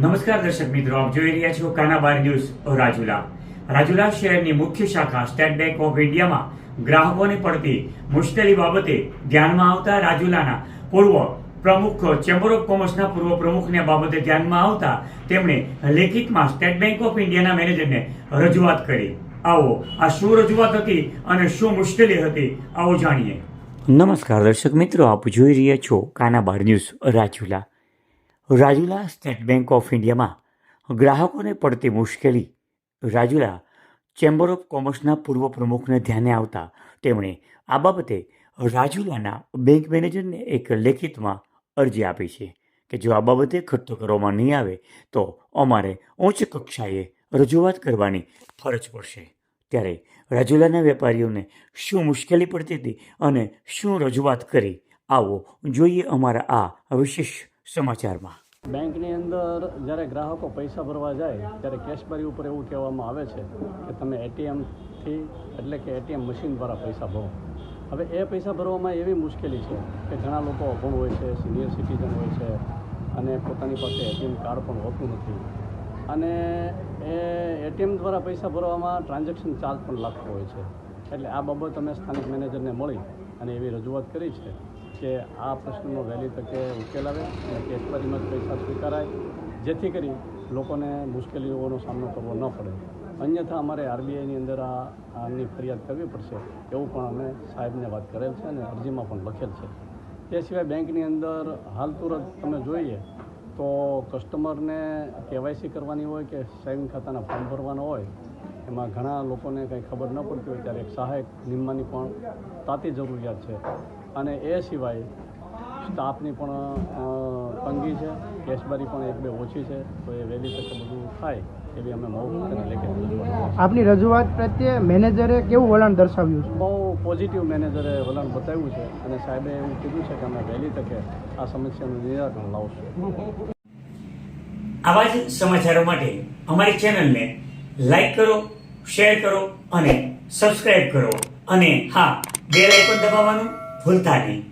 નમસ્કાર દર્શક મિત્રો, આપ જોઈ રહ્યા છો કાનાબાર ન્યૂઝ રાજુલા. રાજુલા શહેરની મુખ્ય શાખા સ્ટેટ બેંક ઓફ ઇન્ડિયામાં ગ્રાહકોને પડતી મુશ્કેલી બાબતે ધ્યાનમાં આવતા રાજુલાના પૂર્વ પ્રમુખ ચેમ્બર ઓફ કોમર્સના પૂર્વ પ્રમુખને બાબતે ધ્યાનમાં આવતા તેમણે લેખિતમાં સ્ટેટ બેંક ઓફ ઇન્ડિયાના મેનેજરને રજૂઆત કરી. આવો, આ શું રજૂઆત હતી અને શું મુશ્કેલી હતી, આવો જાણીએ. નમસ્કાર દર્શક મિત્રો, આપ જોઈ રહ્યા છો Kanabar news Rajula. Rajula state bank of ઇન્ડિયામાં ગ્રાહકોને પડતી મુશ્કેલી. રાજુલા ચેમ્બર ઓફ કોમર્સના પૂર્વ પ્રમુખને ધ્યાને આવતા તેમણે આ બાબતે રાજુલાના બેંક મેનેજરને એક લેખિતમાં અરજી આપી છે કે જો આ બાબતે ખર્ચો કરવામાં નહીં આવે, તો અમારે ઉચ્ચ કક્ષાએ રજૂઆત કરવાની ફરજ પડશે. ત્યારે રાજુલાના વેપારીઓને શું મુશ્કેલી પડતી હતી અને શું રજૂઆત કરી, આવો જોઈએ અમારા આ વિશેષ સમાચારમાં. બેંકની અંદર જ્યારે ગ્રાહકો પૈસા ભરવા જાય, ત્યારે કેશબારી ઉપર એવું કહેવામાં આવે છે કે તમે એટીએમથી એટલે કે એટીએમ મશીન દ્વારા પૈસા ભરો. હવે એ પૈસા ભરવામાં એવી મુશ્કેલી છે કે ઘણા લોકો અભણ હોય છે સિનિયર સિટીઝન હોય છે અને પોતાની પાસે એટીએમ કાર્ડ પણ હોતું નથી. અને એ એટીએમ દ્વારા પૈસા ભરવામાં ટ્રાન્ઝેક્શન ચાર્જ પણ લાગતો હોય છે. એટલે આ બાબત અમે સ્થાનિક મેનેજરને મળી અને એવી રજૂઆત કરી છે. કે આ પ્રશ્નનો વહેલી તકે ઉકેલ આવે અને કેશબારીમાં જ પૈસા સ્વીકારાય, જેથી કરી લોકોને મુશ્કેલીઓનો સામનો કરવો ન પડે. અન્યથા અમારે આરબીઆઈની અંદર આની ફરિયાદ કરવી પડશે, એવું પણ અમે સાહેબને વાત કરેલ છે અને અરજીમાં પણ લખેલ છે. તે સિવાય બેંકની અંદર હાલ તુરંત તમે જોઈએ તો કસ્ટમરને કેવાયસી કરવાની હોય કે સેવિંગ ખાતાના ફોર્મ ભરવાના હોય, એમાં ઘણા લોકોને કંઈ ખબર ન પડતી હોય ત્યારે એક સહાયક નિમવાની પણ તાતી જરૂરિયાત છે. અને એ સિવાય સ્ટાફની પણ તંગી છે કેશબારી પણ એક બે ઓછી છે તો એ વહેલી તકે બધું થાય એવી અમે મૌખિક લેખિત આપની રજૂઆત પ્રત્યે મેનેજરે કેવું વલણ દર્શાવ્યું છે? બહુ પોઝિટિવ મેનેજરે વલણ બતાવ્યું છે અને સાહેબે એવું કીધું છે કે અમે વહેલી તકે આ સમસ્યાનું નિરાકરણ લાવશું. આવા જ સમાચારો માટે અમારી ચેનલને લાઈક કરો શેર કરો અને સબસ્ક્રાઇબ કરો. અને હા બેલ આઇકોન દબાવવાનું ભૂલતા નહીં.